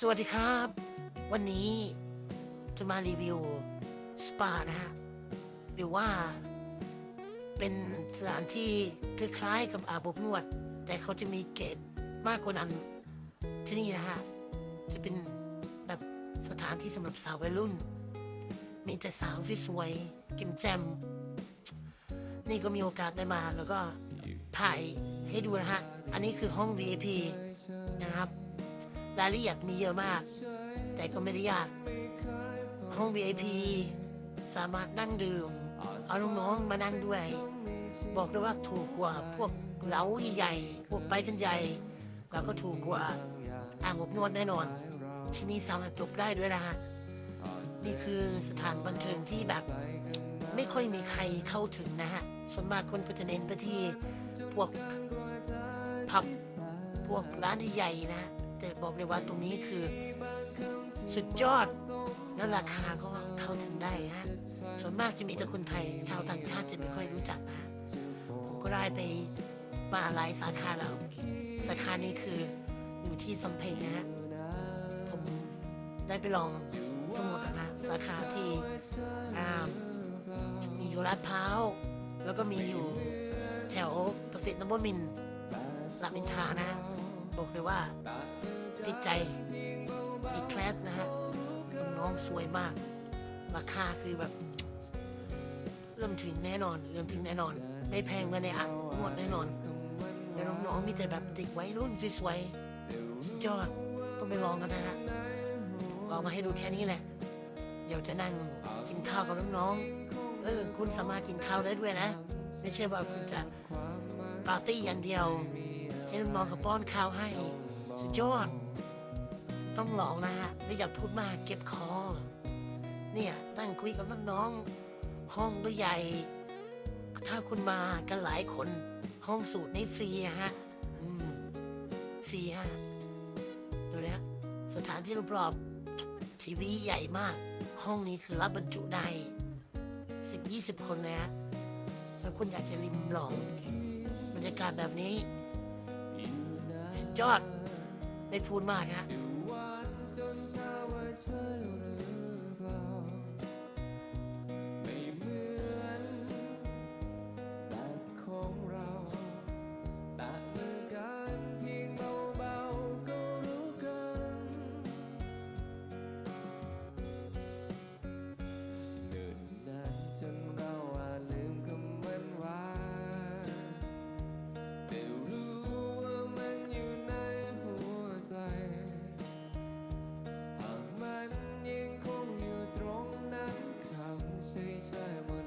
สวัสดีครับ วันนี้จะมารีวิวสปานะฮะหรือว่า เป็นสถานที่คล้ายๆกับอาบอบนวด แต่เขาจะมีเกรดมากกว่านั้นที่นี่นะฮะจะเป็นแบบสถานที่สำหรับสาววัยรุ่น มีแต่สาวที่สวยกิมแจมนี่ก็มีโอกาสได้มาแล้วก็ถ่ายให้ดูนะฮะ อันนี้คือห้อง VIP นะครับ รายละเอียดมีเยอะมาก แต่ก็ไม่ได้ยาก ห้อง VIP สามารถนั่งดื่ม เอาน้องๆมานั่งด้วย บอกเลยว่าถูกกว่าพวกเหลาใหญ่ พวกไปกันใหญ่ แล้วก็ถูกกว่าอ่างอบนวดแน่นอน ที่นี่สามารถจบได้ด้วยนะฮะ นี่คือสถานบันเทิงที่แบบ ไม่ค่อยมีใครเข้าถึงนะฮะ ส่วนมากคนก็จะเน้นไปที่พวกผับพวกร้านใหญ่ๆนะ แต่บอกเลยว่าตรงนี้คือ สุดยอด แล้วราคาก็เข้าถึงได้ฮะส่วนมากจะมีแต่คนไทย ชาวต่างชาติจะไม่ค่อยรู้จักนะผมก็ได้ไปมาหลายสาขาแล้ว สาขานี้คืออยู่ที่สำเพ็งนะฮะผมได้ไปลองทั้งหมดนะ สาขาที่มีอยู่ลาดพร้าวแล้วก็มีอยู่แถวประสิทธิ์นวมินทร์รามอินทานะ บอกเลยว่า ติดใจติดแคลสนะฮะน้องสวยมาก ราคาคือแบบเริ่มถึงแน่นอนเริ่มถึงแน่นอน ไม่แพงเหมือนในอ่างนวดแน่นอนแล้วน้องๆมีแต่แบบเด็กวัยรุ่นสวยๆสุดยอดต้องไปลองกันนะฮะลองมาให้ดูแค่นี้แหละ เดี๋ยวจะนั่งกินข้าวกับน้องๆเออคุณสามารถกินข้าวได้ด้วยนะ ไม่ใช่ว่าคุณจะปาร์ตี้อย่างเดียว ให้น้องๆเขาป้อนข้าวให้ สุดยอด ต้องลองนะฮะไม่อยากพูดมากเก็บคอ เนี่ยนั่งคุยกับน้องๆห้องก็ใหญ่ ถ้าคุณมากันหลายคน ห้องสูตรนี่ฟรีฮะอืมฟรีฮะดูนะสถานที่รอบๆทีวีใหญ่มาก ห้องนี้คือรับบรรจุได้สิบยี่สิบคนเลยฮะถ้าคุณอยากจะริมลองบรรยากาศแบบนี้ สุดยอด ไม่พูดมากฮะ time